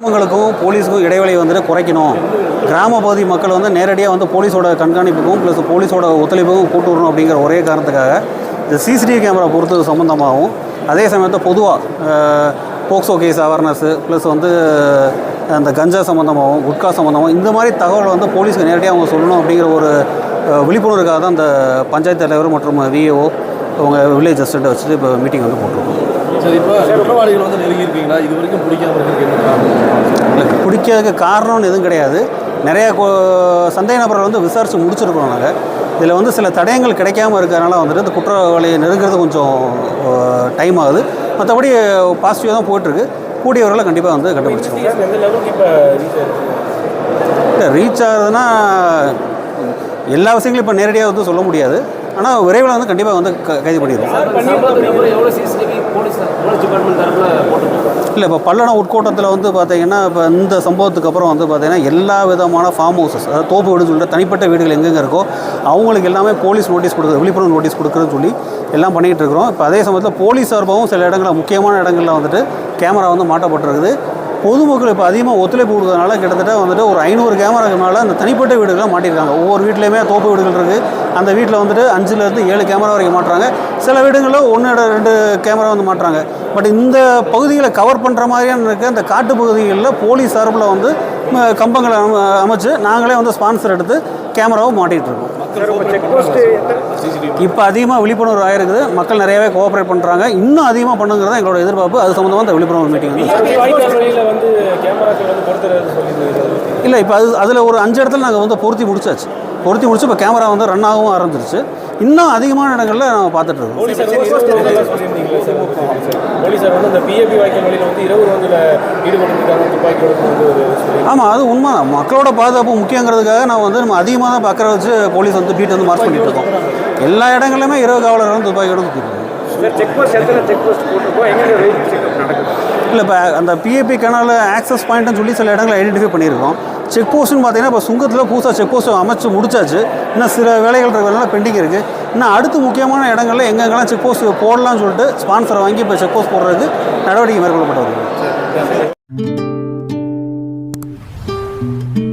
கிராமங்களுக்கும் போலீஸுக்கும் இடைவெளி வந்துட்டு குறைக்கணும். கிராம பகுதி மக்கள் வந்து நேரடியாக வந்து போலீஸோட கண்காணிப்புக்கும் ப்ளஸ் போலீஸோட ஒத்துழைப்புக்கும் கூட்டு வரணும் அப்படிங்கிற ஒரே காரணத்துக்காக இந்த சிசிடிவி கேமரா பொறுத்தது சம்மந்தமாகவும் அதே சமயத்தில் பொதுவாக போக்சோ கேஸ் அவேர்னஸ்ஸு ப்ளஸ் வந்து அந்த கஞ்சா சம்மந்தமாகவும் குட்கா சம்மந்தமாகவும் இந்த மாதிரி தகவல் வந்து போலீஸ்க்கு நேரடியாக அவங்க சொல்லணும் அப்படிங்கிற ஒரு விழிப்புணர்வுக்காக தான் அந்த பஞ்சாயத்து தலைவர் மற்றும் விஏஓ அவங்க வில்லேஜ் அசிஸ்டண்ட்டை வச்சுட்டு இப்போ மீட்டிங் வந்து போட்டிருக்கோம். சரி இப்போ குற்றவாளிகள் வந்து நெருங்கி இருக்கீங்களா இது வரைக்கும் பிடிக்காம இருக்கிறதுக்கு பிடிக்கிறதுக்கு காரணம்னு எதுவும் கிடையாது. நிறைய சந்தேக நபர்கள் வந்து விசாரித்து முடிச்சிருக்கோம் நாங்கள் இதில் வந்து சில தடயங்கள் கிடைக்காம இருக்கிறனால வந்துட்டு இந்த குற்றவாளியை நெருங்கிறது கொஞ்சம் டைம் ஆகுது. மற்றபடி பாசிட்டிவாக தான் போயிட்டுருக்கு. கூடியவர்களை கண்டிப்பாக வந்து கண்டுபிடிச்சிருக்கோம் ரீச் ஆகுதுன்னா எல்லா விஷயங்களும் இப்போ நேரடியாக வந்து சொல்ல முடியாது. ஆனால் விரைவில் வந்து கண்டிப்பாக வந்து கைது பண்ணிடுவோம். இல்லை இப்போ பல்லடம் உட்கோட்டத்தில் வந்து பார்த்தீங்கன்னா இப்போ இந்த சம்பவத்துக்கு அப்புறம் வந்து பார்த்தீங்கன்னா எல்லா விதமான ஃபார்ம் ஹவுசஸ் அதாவது தோப்பு வீடுன்னு சொல்லிட்டு தனிப்பட்ட வீடுகள் எங்கெங்கே இருக்கோ அவங்களுக்கு எல்லாமே போலீஸ் நோட்டீஸ் கொடுக்குறது விழிப்புணர்வு நோட்டீஸ் கொடுக்குறதுன்னு சொல்லி எல்லாம் பண்ணிகிட்டு இருக்கிறோம். இப்போ அதே சமயத்தில் போலீஸ் சார்பாகவும் சில இடங்களில் முக்கியமான இடங்களில் வந்துட்டு கேமரா வந்து மாட்டப்பட்டிருக்குது பொதுமக்கள் இப்போ அதிகமாக ஒத்துழைப்பு கொடுக்கறதுனால கிட்டத்தட்ட வந்துட்டு ஒரு ஐநூறு கேமராக்கு மேலே அந்த தனிப்பட்ட வீடுகள்லாம் மாட்டியிருக்காங்க ஒவ்வொரு வீட்லேயுமே தோப்பு வீடுகள் இருக்குது அந்த வீட்டில் வந்துட்டு அஞ்சுலேருந்து ஏழு கேமரா வரைக்கும் மாட்டுறாங்க. சில வீடுகளில் ஒன்று ரெண்டு கேமரா வந்து மாட்டுறாங்க. பட் இந்த பகுதிகளை கவர் பண்ணுற மாதிரியான இருக்க அந்த காட்டு பகுதிகளில் போலீஸ் சார்பில் வந்து கம்பங்களை அம- அமைச்சு நாங்களே வந்து ஸ்பான்சர் எடுத்து கேமராவை மாட்டிகிட்டு இருக்கோம் இப்போ அதிகமாக விழிப்புணர்வு ஆயிருக்குது. மக்கள் நிறையவே கோஆப்ரேட் பண்ணுறாங்க இன்னும் அதிகமாக பண்ணுங்கிறது எங்களோட எதிர்பார்ப்பு. அது சம்மந்தமாக இந்த விழிப்புணர்வு மீட்டிங் இல்லை இப்போ அது அதில் ஒரு அஞ்சு இடத்துல நாங்கள் வந்து பொருத்தி முடிச்சாச்சு. பொருத்தி முடிச்சு இப்போ கேமரா வந்து ரன் ஆகவும் ஆரம்பிச்சிருச்சு. இன்னும் அதிகமான இடங்களில் நம்ம பார்த்துட்டு இருக்கோம் போலீஸார் சொல்லியிருந்தீங்களா சார் போலீஸார் வந்து இந்த பிஏபி வாய்க்கால் வழியில் வந்து இரவு வந்து ஈடுபட்டிருக்காங்க துப்பாக்கியோட வந்து ஒரு சொல்லி ஆமாம் அது உண்மை. மக்களோட பாதுகாப்பு முக்கியங்கிறதுக்காக நான் வந்து நம்ம அதிகமாக தான் பக்கரை வச்சு போலீஸ் வந்து பீட் வந்து மார்ச் பண்ணிட்டு இருக்கோம். எல்லா இடங்களிலுமே இரவு காவலர்கள் வந்து துப்பாக்கியோட சுற்றிட்டு செக் போஸ்ட் எத்தனை செக் போஸ்ட் போட்டிருக்கோம்? எங்கே வெயிட் செக்அப் நடக்குது? இல்லை இப்போ அந்த பிஏபி கனால ஆக்சஸ் பாயிண்ட்னு சொல்லி சில இடங்களை ஐடென்டிஃபை பண்ணியிருக்கோம். செக் போஸ்ட்னு பார்த்தீங்கன்னா இப்போ சுங்கத்தில் புதுசாக செக் போஸ்ட் அமைச்சு முடிச்சாச்சு. இன்னும் சில வேலைகள் இருக்கிறதுனால பெண்டிங் இருக்குது இன்னும் அடுத்து முக்கியமான இடங்களில் எங்கெங்கெல்லாம் செக் போஸ்ட் போடலாம்னு சொல்லிட்டு ஸ்பான்சரை வாங்கி இப்போ செக் போஸ்ட் போடுறதுக்கு நடவடிக்கை மேற்கொள்ளப்பட்டு வருது. Thank you.